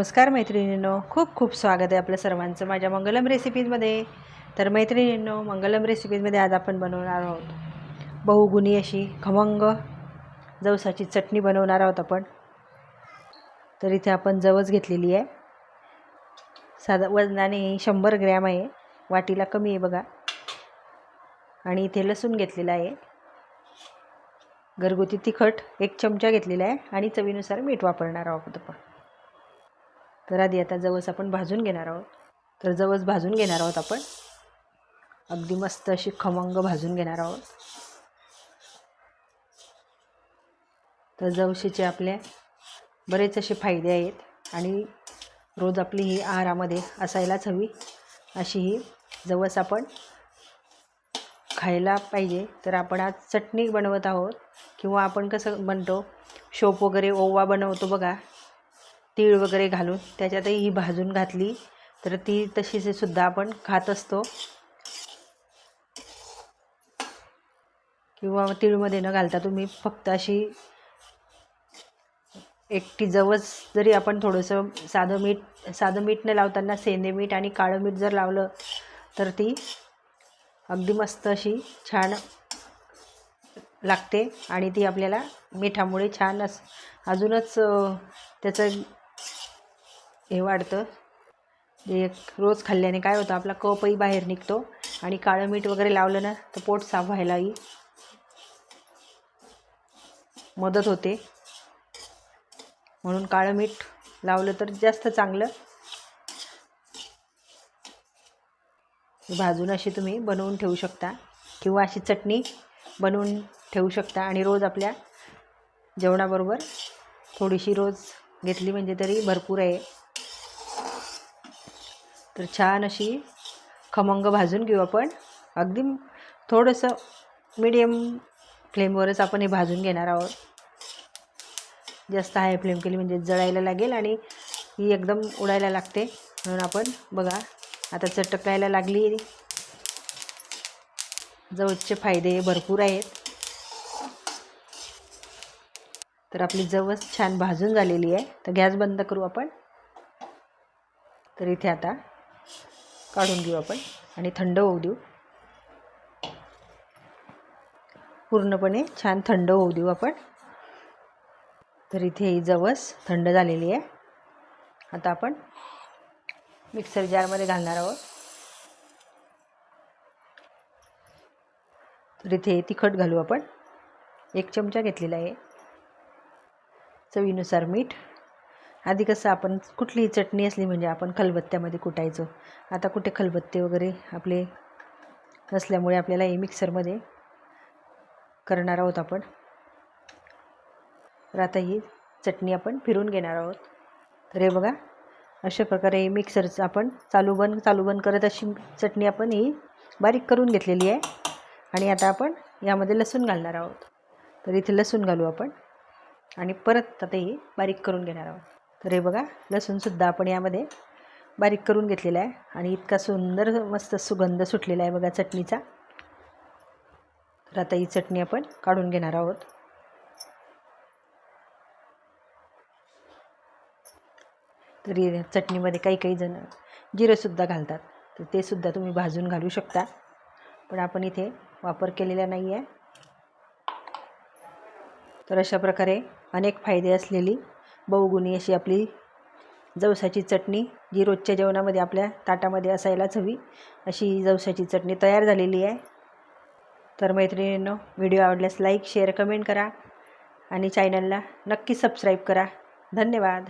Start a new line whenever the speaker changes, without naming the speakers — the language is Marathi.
नमस्कार मैत्रिणींनो खूप खूप स्वागत आहे आपल्या सर्वांचं माझ्या मंगलम रेसिपीजमध्ये. तर मैत्रिणींनो मंगलम रेसिपीजमध्ये आज आपण बनवणार आहोत बहुगुणी अशी खमंग जवसाची चटणी बनवणार आहोत आपण. तर इथे आपण जवस घेतलेली आहे. साधा वजनाने शंभर ग्रॅम आहे वाटीला कमी आहे बघा. आणि इथे लसूण घेतलेला आहे. घरगुती तिखट एक चमचा घेतलेला आहे आणि चवीनुसार मीठ वापरणार आहोत आपण. तर आधी आता जवस आपण भाजून घेणार आहोत. तर जवस भाजून घेणार आहोत आपण. अगदी मस्त अशी खमंग भाजून घेणार आहोत. तर जवशीचे आपले बरेच असे फायदे आहेत आणि रोज आपली ही आहारामध्ये असायलाच हवी. अशी ही जवस आपण खायला पाहिजे. तर आपण आज चटणी बनवत आहोत किंवा आपण कसं बनतो शोप वगैरे ओवा बनवतो बघा. तीळ वगैरे घालून त्याच्यातही ही भाजून घातली. तर ती तशीच सुद्धा आपण खात असतो. किंवा तीळमध्ये न घालता तुम्ही फक्त अशी एकटी जवस जरी आपण थोडंसं साधं मीठ साधं मीठ न लावताना सेंदे मीठ आणि काळं मीठ जर लावलं तर ती अगदी मस्त अशी छान लागते आणि ती आपल्याला मिठामुळे छान अस अजूनच त्याचं हे वाढतं. जे रोज खाल्ल्याने काय होतं आपला कपही बाहेर निघतो आणि काळं मीठ वगैरे लावलं ना तर पोट साफ व्हायलाही मदत होते. म्हणून काळं मीठ लावलं तर जास्त चांगलं. भाजून अशी तुम्ही बनवून ठेवू शकता किंवा अशी चटणी बनवून ठेवू शकता आणि रोज आपल्या जेवणाबरोबर थोडीशी रोज घेतली म्हणजे तरी भरपूर आहे. तर छान अशी खमंग भाजून घेऊ आपण. अगदी थोडंसं मीडियम फ्लेमवरच आपण हे भाजून घेणार आहोत. जास्त हाय फ्लेम केली म्हणजे जळायला लागेल आणि ही एकदम उडायला लागते. म्हणून आपण बघा आता चटकायला लागली. जवळचे फायदे भरपूर आहेत. तर आपली जवस छान भाजून झालेली आहे. तर गॅस बंद करू आपण. तर इथे आता काढून घेऊ आपण आणि थंड होऊ देऊ. पूर्णपणे छान थंड होऊ देऊ आपण. तर इथे ही जवस थंड झालेली आहे. आता आपण मिक्सर जारमध्ये घालणार आहोत. तर इथे तिखट घालू आपण. एक चमचा घेतलेला आहे. चवीनुसार मीठ. आधी कसं आपण कुठलीही चटणी असली म्हणजे आपण खलबत्त्यामध्ये कुटायचो. आता कुठे खलबत्ते वगैरे आपले नसल्यामुळे आपल्याला हे मिक्सरमध्ये करणार आहोत आपण. तर आता ही चटणी आपण फिरून घेणार आहोत. तर हे बघा अशा प्रकारे मिक्सरचं आपण चालू बंद चालू बंद करत अशी चटणी आपण ही बारीक करून घेतलेली आहे. आणि आता आपण यामध्ये लसूण घालणार आहोत. तर इथे लसूण घालू आपण. आणि परत आता ही बारीक करून घेणार आहोत. तर हे बघा लसूणसुद्धा आपण यामध्ये बारीक करून घेतलेला आहे. आणि इतका सुंदर मस्त सुगंध सुटलेला आहे बघा चटणीचा. तर आता ही चटणी आपण काढून घेणार आहोत. तरी चटणीमध्ये काही काही जण जिरंसुद्धा घालतात. तर ते सुद्धा तुम्ही भाजून घालू शकता. पण आपण इथे वापर केलेला नाही आहे. तर अशा प्रकारे अनेक फायदे असलेली बहुगुणी अशी आपली जवसाची चटणी जी रोजच्या जेवणामध्ये आपल्या ताटामध्ये असायलाच हवी अशी जवसाची चटणी तयार झालेली आहे. तर मैत्रिणींनो व्हिडिओ आवडल्यास लाईक शेअर कमेंट करा आणि चॅनलला नक्की सबस्क्राईब करा. धन्यवाद.